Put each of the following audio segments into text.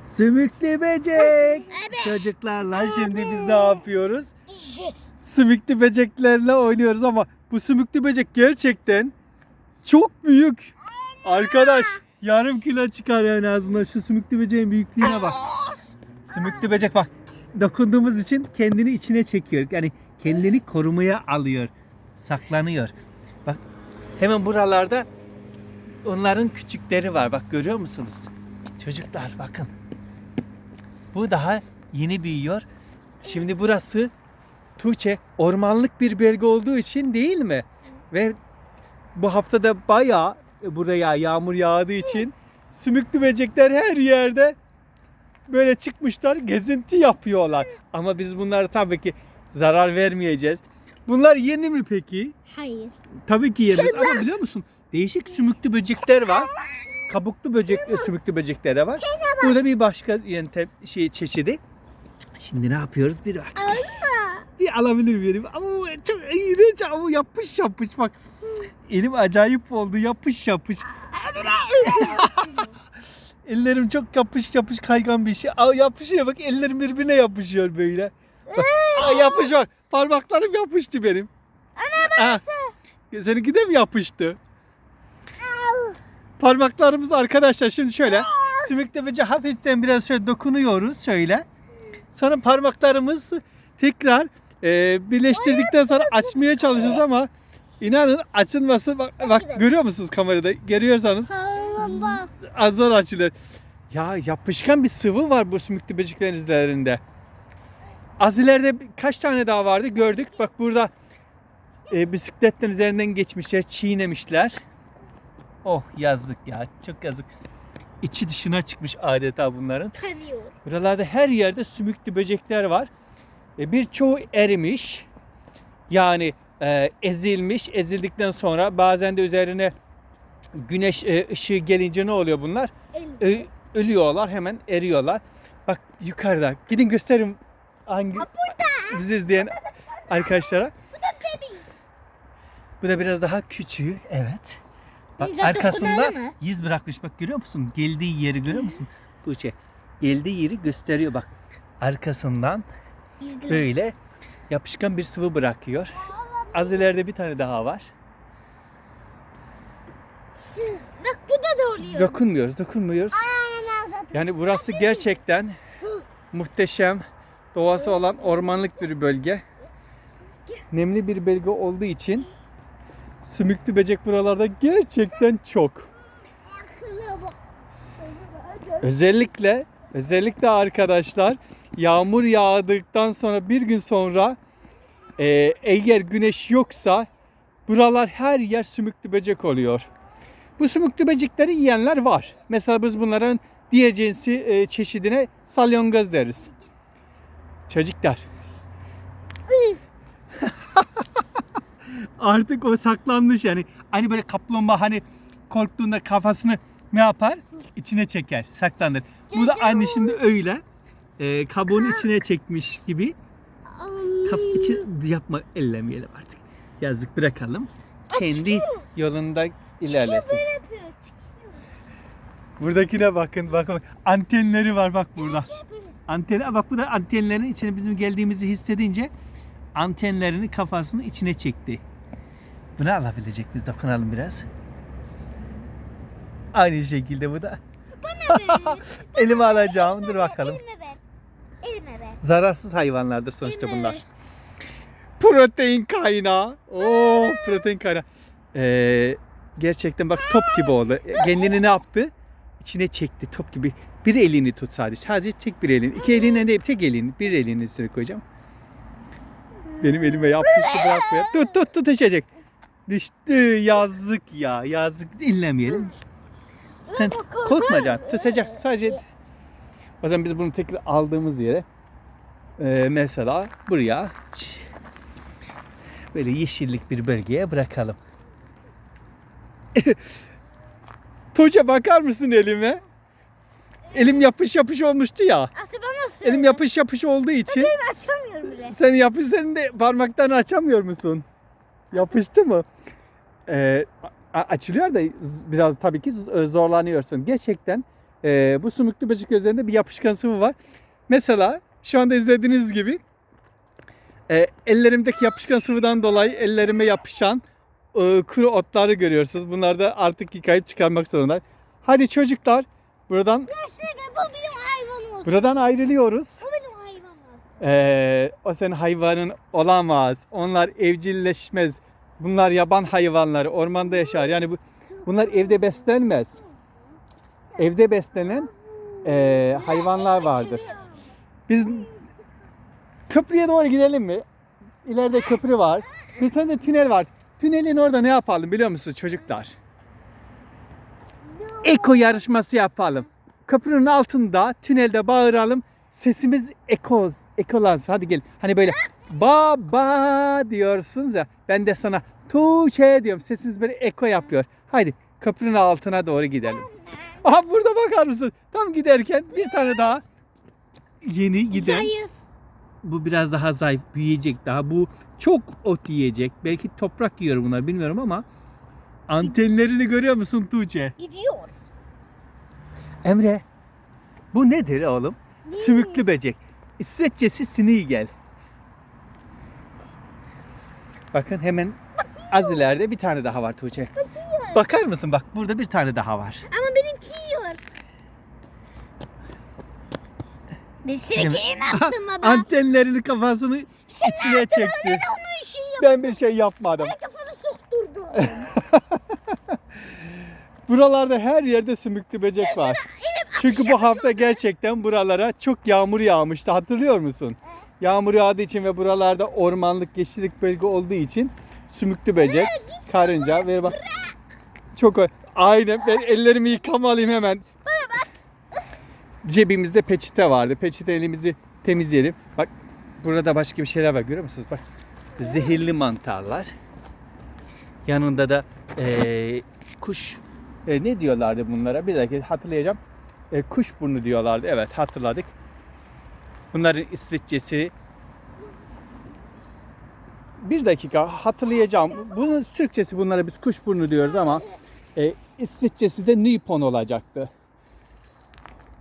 Sümüklü böcek. Çocuklarla şimdi biz ne yapıyoruz? Sümüklü böceklerle oynuyoruz ama bu sümüklü böcek gerçekten çok büyük. Arkadaş yarım kilo çıkar yani ağzından şu sümüklü böceğin büyüklüğüne bak. Sümüklü böcek bak. Dokunduğumuz için kendini içine çekiyor. Yani kendini korumaya alıyor. Saklanıyor. Bak hemen buralarda onların küçükleri var. Bak görüyor musunuz? Çocuklar bakın. Bu daha yeni büyüyor. Şimdi burası Tuğçe ormanlık bir bölge olduğu için değil mi? Ve bu haftada bayağı buraya yağmur yağdığı için sümüklü böcekler her yerde böyle çıkmışlar gezinti yapıyorlar. Ama biz bunlara tabii ki zarar vermeyeceğiz. Bunlar yenir mi peki? Hayır. Tabii ki yeriz ama biliyor musun? Değişik sümüklü böcekler var. Kabuklu böcek, sümüklü böcekler de var. Burada bir başka yöntem şey çeşidi. Şimdi ne yapıyoruz bir bak. Bir alabilir miyim? Ama bu çok iğrenç ama yapış yapış bak. Elim acayip oldu yapış yapış. Ellerim çok yapış yapış kaygan bir şey. Aa, yapışıyor bak ellerim birbirine yapışıyor böyle. Bak, aa, yapış bak. Parmaklarım yapıştı benim. Ana Seninki de mi yapıştı? Parmaklarımız arkadaşlar şimdi şöyle sümükle bece hafiften biraz şöyle dokunuyoruz şöyle. Sonra parmaklarımız tekrar e, birleştirdikten sonra açmaya çalışıyoruz ama inanın açılması bak, bak görüyor musunuz kamerada? Görüyorsanız az zor açılır. Ya yapışkan bir sıvı var bu sümüklü böceklerin izlerinde. Az ileride kaç tane daha vardı gördük. Bak burada e, bisikletten üzerinden geçmişler, çiğnemişler. Oh yazık ya, çok yazık. İçi dışına çıkmış adeta bunların. Tarıyor. Buralarda her yerde sümüklü böcekler var. E, birçoğu erimiş. Yani e, ezilmiş. Ezildikten sonra bazen de üzerine güneş e, ışığı gelince ne oluyor bunlar? Ö- ölüyorlar hemen eriyorlar. Bak yukarıda. Gidin gösterin hangi bizi izleyen arkadaşlara. Bu da biraz daha küçüğü. Evet. Bak arkasında iz bırakmış. Bak görüyor musun? Geldiği yeri görüyor musun? Bu şey. Geldiği yeri gösteriyor bak. Arkasından Bizde. böyle yapışkan bir sıvı bırakıyor. Az ileride bir tane daha var. Bak bu da da oluyor. Dokunmuyoruz, dokunmuyoruz. Yani burası gerçekten muhteşem doğası olan ormanlık bir bölge. Nemli bir bölge olduğu için sümüklü böcek buralarda gerçekten çok. Özellikle özellikle arkadaşlar yağmur yağdıktan sonra bir gün sonra e, eğer güneş yoksa buralar her yer sümüklü böcek oluyor. Bu sümüklü böcekleri yiyenler var. Mesela biz bunların diğer cinsi e, çeşidine salyangoz deriz. Çocuklar. Artık o saklanmış yani. Hani böyle kaplumbağa hani korktuğunda kafasını ne yapar? İçine çeker, saklanır. Bu da aynı şimdi öyle. E, kabuğunu içine çekmiş gibi. Kaf içi yapma ellemeyelim artık. Yazık bırakalım. Kendi yolunda ilerlesin. Buradakine bakın bakın. Antenleri var bak burada. Anteni bak bu da antenlerin içine bizim geldiğimizi hissedince antenlerini kafasını içine çekti. Bunu alabilecek biz dokunalım biraz. Aynı şekilde bu da. Elime alacağım. Dur bakalım. Elime ver. Elime ver. Zararsız hayvanlardır sonuçta Elime bunlar. ver. Protein kaynağı. Oo, protein kaynağı. Ee, gerçekten bak top gibi oldu. Kendini ne yaptı? İçine çekti top gibi. Bir elini tut sadece. Sadece tek bir elini. İki elinle değil tek elini. Bir elini üstüne koyacağım. Benim elime yapıştı bırakmaya. Tut tut tut düşecek. Düştü yazık ya yazık. İnlemeyelim. Sen korkma can. Tutacaksın sadece. O zaman biz bunu tekrar aldığımız yere ee, mesela buraya böyle yeşillik bir bölgeye bırakalım. Tuğçe bakar mısın elime? Elim yapış yapış olmuştu ya. Aslı bana söyle. Elim yapış yapış olduğu için Ben açamıyorum bile. sen yapış senin de parmaklarını açamıyor musun? Yapıştı mı? Ee, açılıyor da biraz tabii ki z- zorlanıyorsun. Gerçekten Ee, bu sümüklü böcek üzerinde bir yapışkan sıvı var. Mesela şu anda izlediğiniz gibi e, ellerimdeki yapışkan sıvıdan dolayı ellerime yapışan e, kuru otları görüyorsunuz. Bunlar da artık yıkayıp çıkarmak zorunda. Hadi çocuklar buradan Gerçekten bu benim. Buradan ayrılıyoruz. Ee, o senin hayvanın olamaz. Onlar evcilleşmez. Bunlar yaban hayvanları. Ormanda yaşar. Yani bu, bunlar evde beslenmez. Evde beslenen ee, hayvanlar vardır. Biz köprüye doğru gidelim mi? İleride köprü var. Bir tane de tünel var. Tünelin orada ne yapalım biliyor musunuz çocuklar? Eko yarışması yapalım. Köprünün altında tünelde bağıralım. Sesimiz ekoz, ekolansın. Hadi gel. Hani böyle baba diyorsunuz ya. Ben de sana Tuğçe diyorum. Sesimiz böyle eko yapıyor. Haydi köprünün altına doğru gidelim. Aha burada bakar mısın? Tam giderken bir tane daha yeni giden. Zayıf. Bu biraz daha zayıf, büyüyecek daha. Bu çok ot yiyecek. Belki toprak yiyor bunlar bilmiyorum ama antenlerini görüyor musun Tuğçe? Gidiyor. Emre, bu nedir oğlum? Sümüklü böcek. İsveççesi sinigel. Bakın hemen az ileride bir tane daha var Tuğçe. Bakar mısın bak burada bir tane daha var. Ama benimki yiyor. Ben seninki ne yaptım baba? Antenlerini kafasını içine çekti. Ben bir şey yapmadım. Kafanı sokturdu. Buralarda her yerde sümüklü böcek var. Çünkü bu hafta gerçekten buralara çok yağmur yağmıştı. Hatırlıyor musun? Yağmur yağdığı için ve buralarda ormanlık, yeşillik bölge olduğu için sümüklü böcek, karınca ve bak çok aynen ben ellerimi yıkamalıyım hemen. Cebimizde peçete vardı. Peçete elimizi temizleyelim. Bak burada başka bir şeyler var görüyor musunuz? Bak zehirli mantarlar. Yanında da eee, kuş e, ne diyorlardı bunlara? Bir dakika hatırlayacağım. E, kuş burnu diyorlardı. Evet hatırladık. Bunların İsveççesi bir dakika hatırlayacağım. Bunun Türkçesi bunlara biz kuş burnu diyoruz ama e, İsveççesi de Nypon olacaktı.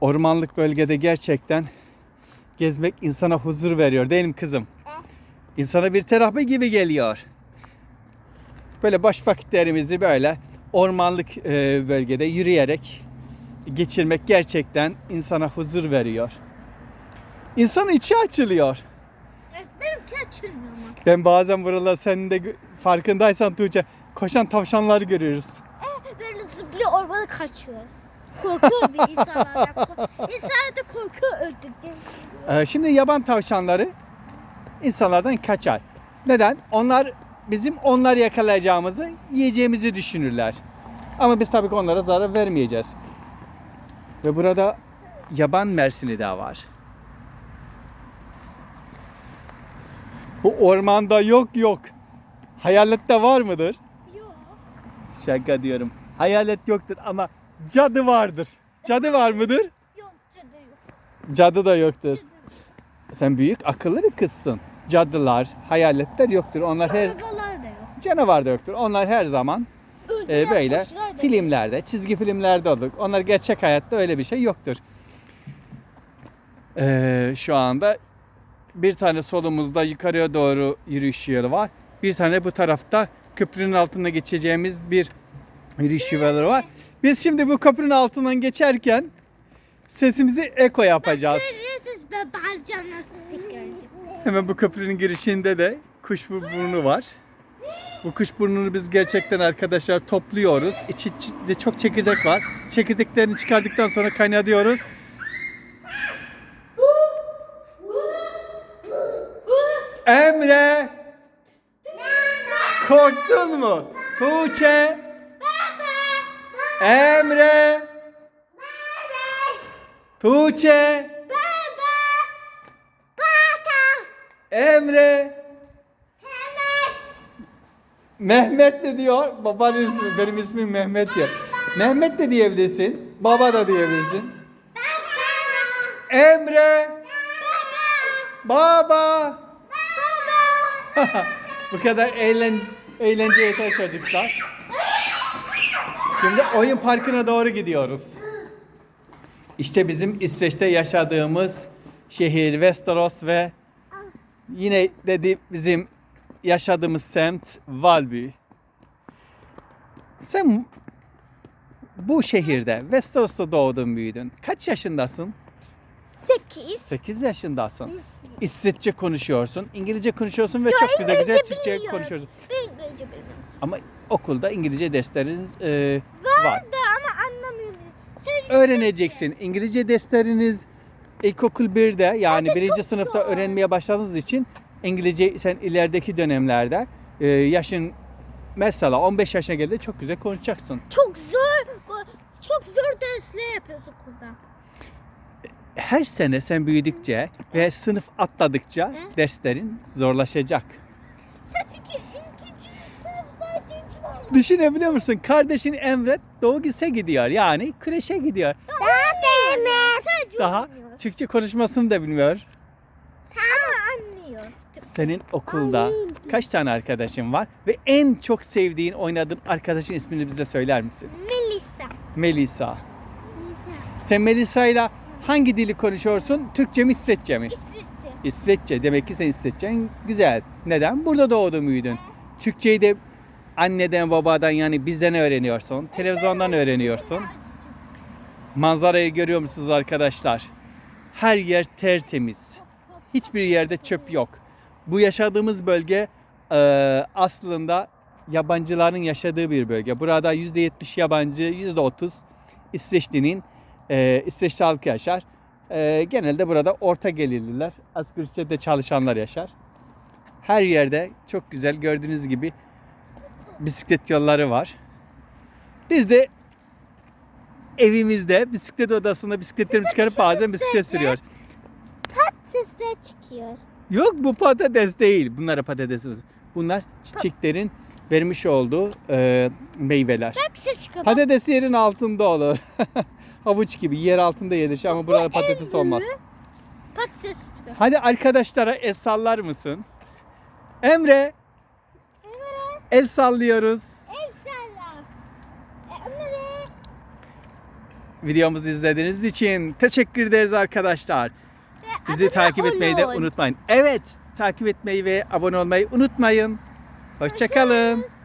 Ormanlık bölgede gerçekten gezmek insana huzur veriyor değil mi kızım? İnsana bir terapi gibi geliyor. Böyle boş vakitlerimizi böyle ormanlık e, bölgede yürüyerek geçirmek gerçekten insana huzur veriyor. İnsanın içi açılıyor. Benimki açılmıyor ama. Ben bazen buralar senin de farkındaysan Tuğçe koşan tavşanlar görüyoruz. Böyle zıplıyor ormana kaçıyor. Korkuyor bir insanlardan. İnsanlar da korkuyor öldükleri. Ee, şimdi yaban tavşanları insanlardan kaçar. Neden? Onlar bizim onlar yakalayacağımızı, yiyeceğimizi düşünürler. Ama biz tabii ki onlara zarar vermeyeceğiz. Ve burada yaban mersini de var. Bu ormanda yok yok. Hayalette var mıdır? Yok. Şaka diyorum. Hayalet yoktur ama cadı vardır. Cadı var mıdır? Yok cadı yok. Cadı da yoktur. Cadı. Sen büyük akıllı bir kızsın. Cadılar, hayaletler yoktur. Onlar her yok. Canavar da yoktur. Onlar her zaman e, böyle filmlerde, çizgi filmlerde olur. Onlar gerçek hayatta öyle bir şey yoktur. Ee, şu anda bir tane solumuzda yukarıya doğru yürüyüş yolu var. Bir tane bu tarafta köprünün altına geçeceğimiz bir yürüyüş yolu var. Biz şimdi bu köprünün altından geçerken sesimizi eko yapacağız. Hemen bu köprünün girişinde de kuş burnu var. Bu kuş burnunu biz gerçekten arkadaşlar topluyoruz. İçi içi- de çok çekirdek var. Çekirdeklerini çıkardıktan sonra kaynatıyoruz. Emre! Korktun mu? Tuğçe! Emre! Tuğçe! Emre! Mehmet de diyor. Babanın ismi, benim ismim Mehmet diyor. Mehmet de diyebilirsin. Baba da diyebilirsin. Emre! Baba! Bu kadar eğlen, eğlence yeter çocuklar. Şimdi oyun parkına doğru gidiyoruz. İşte bizim İsveç'te yaşadığımız şehir Westeros ve yine dedi bizim yaşadığımız semt Valby. Sen bu şehirde Westeros'ta doğdun büyüdün. Kaç yaşındasın? 8. 8 yaşındasın. İsveççe konuşuyorsun, İngilizce konuşuyorsun ve çok güzel güzel İngilizce Türkçe bilmiyorum. konuşuyorsun. Ben İngilizce bilmiyorum. Ama okulda İngilizce dersleriniz e, var. Da ama anlamıyorum. Sadece Öğreneceksin. İngilizce dersleriniz ilkokul 1'de yani Hadi birinci sınıfta zor. öğrenmeye başladığınız için İngilizce sen ilerideki dönemlerde e, yaşın mesela 15 yaşına geldiğinde çok güzel konuşacaksın. Çok zor. Çok zor dersler yapıyoruz okulda. Her sene sen büyüdükçe ve sınıf atladıkça He? derslerin zorlaşacak. Sadece ki ikinci sınıf sadece ikinci sınıf. Düşünebiliyor musun? Kardeşin Emre Doğu Gülse gidiyor. Yani kreşe gidiyor. De Sadece Daha. Türkçe konuşmasını da bilmiyor. Senin okulda kaç tane arkadaşın var ve en çok sevdiğin, oynadığın arkadaşın ismini bize söyler misin? Melisa. Melisa. Sen Melisa ile hangi dili konuşuyorsun? Türkçe mi, İsveççe mi? İsviçre. İsveççe. Demek ki sen İsveççen güzel. Neden? Burada doğdun büyüdün. Türkçeyi de anneden, babadan yani bizden öğreniyorsun. Televizyondan öğreniyorsun. Manzarayı görüyor musunuz arkadaşlar? Her yer tertemiz. Hiçbir yerde çöp yok. Bu yaşadığımız bölge e, aslında yabancıların yaşadığı bir bölge. Burada %70 yabancı, %30 İsveçlinin e, İsveçli halkı yaşar. E, genelde burada orta gelirliler, asgari ücretle çalışanlar yaşar. Her yerde çok güzel gördüğünüz gibi bisiklet yolları var. Biz de evimizde bisiklet odasında bisikletlerimizi çıkarıp bazen bisiklet sürüyoruz. Sesler çıkıyor. Yok bu patates değil. Bunlar patates. Bunlar çiçeklerin vermiş olduğu e, meyveler. Bak ses çıkıyor. Patates yerin altında olur. Havuç gibi yer altında yenir ama burada patates olmaz. Bak ses çıkıyor. Hadi arkadaşlara el sallar mısın? Emre el sallıyoruz. El salla. E, Onları. Videomuzu izlediğiniz için teşekkür ederiz arkadaşlar. Bizi abone takip etmeyi de olun. unutmayın. Evet, takip etmeyi ve abone olmayı unutmayın. Hoşçakalın. Görüşürüz.